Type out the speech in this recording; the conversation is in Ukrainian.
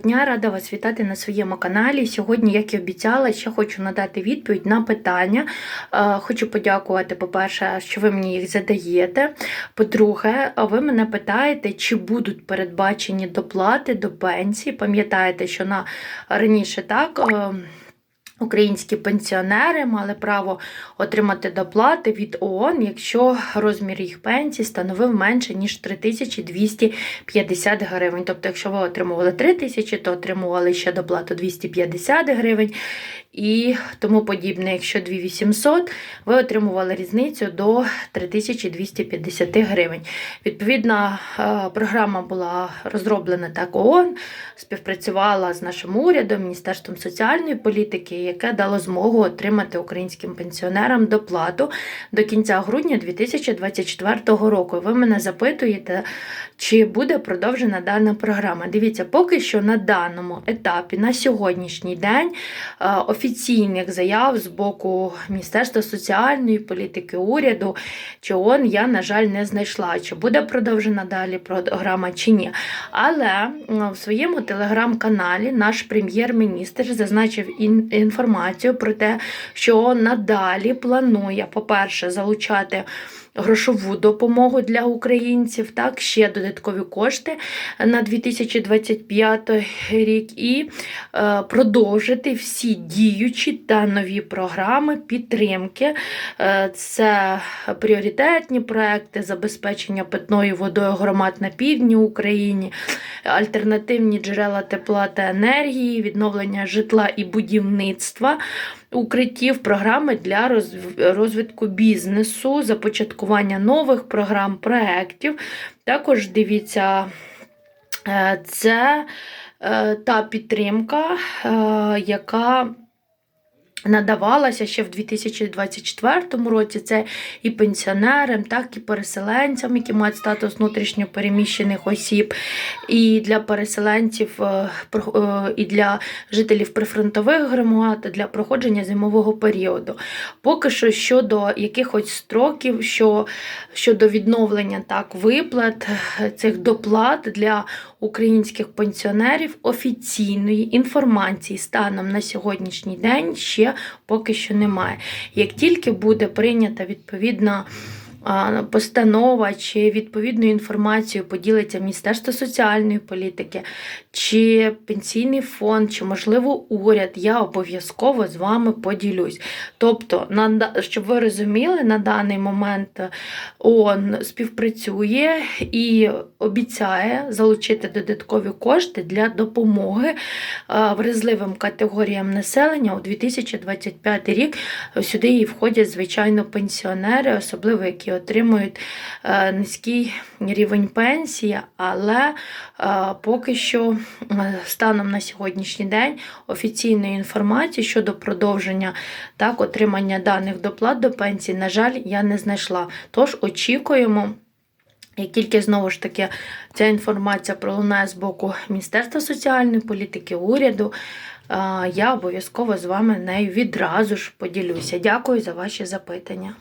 Дня рада вас вітати на своєму каналі. Сьогодні, як і обіцяла, ще хочу надати відповідь на питання. Е, Хочу подякувати, по-перше, що ви мені їх задаєте. По-друге, ви мене питаєте, чи будуть передбачені доплати до пенсії. Пам'ятаєте, що на раніше так. Українські пенсіонери мали право отримати доплати від ООН, якщо розмір їх пенсії становив менше ніж 3250 гривень. Тобто, якщо ви отримували 3000, то отримували ще доплату 250 гривень і тому подібне. Якщо 2800, ви отримували різницю до 3250 гривень. Відповідна е, програма була розроблена так ООН, співпрацювала з нашим урядом, Міністерством соціальної політики, яке дало змогу отримати українським пенсіонерам доплату до кінця грудня 2024 року. Ви мене запитуєте, чи буде продовжена дана програма. Дивіться, поки що на даному етапі, на сьогоднішній день, е, офіційних заяв з боку Міністерства соціальної політики, уряду чи ООН я, на жаль, не знайшла, чи буде продовжена далі програма чи ні. Але в своєму телеграм-каналі наш прем'єр-міністр зазначив інформацію про те, що надалі планує, по-перше, залучати. Грошову допомогу для українців, так, ще додаткові кошти на 2025 рік, і е, продовжити всі діючі та нові програми підтримки. Е, Це пріоритетні проекти забезпечення питною водою громад на півдні України, альтернативні джерела тепла та енергії, відновлення житла і будівництва. Укриттів, програми для розвитку бізнесу, започаткування нових програм, проєктів. Також дивіться, е, це е, та підтримка, яка надавалася ще в 2024 році. Це і пенсіонерам, так і переселенцям, які мають статус внутрішньо переміщених осіб, і для переселенців, е, е, і для жителів прифронтових громад для проходження зимового періоду. Поки що щодо якихось строків, що, щодо відновлення так, виплат цих доплат для українських пенсіонерів офіційної інформації станом на сьогоднішній день ще поки що немає. Як тільки буде прийнята відповідна постанова чи відповідну інформацію поділиться Міністерство соціальної політики, чи пенсійний фонд, чи, можливо, уряд, я обов'язково з вами поділюсь. Тобто, щоб ви розуміли, на даний момент ООН співпрацює і обіцяє залучити додаткові кошти для допомоги е, вразливим категоріям населення у 2025 рік. Сюди і входять, звичайно, пенсіонери, особливо які отримують е, низький рівень пенсії, але е, поки що е, станом на сьогоднішній день офіційної інформації щодо продовження так, отримання даних доплат до пенсії, на жаль, я не знайшла. Тож очікуємо. Як тільки знову ж таки ця інформація пролунає з боку Міністерства соціальної політики, уряду, я обов'язково з вами нею відразу ж поділюся. Дякую за ваші запитання.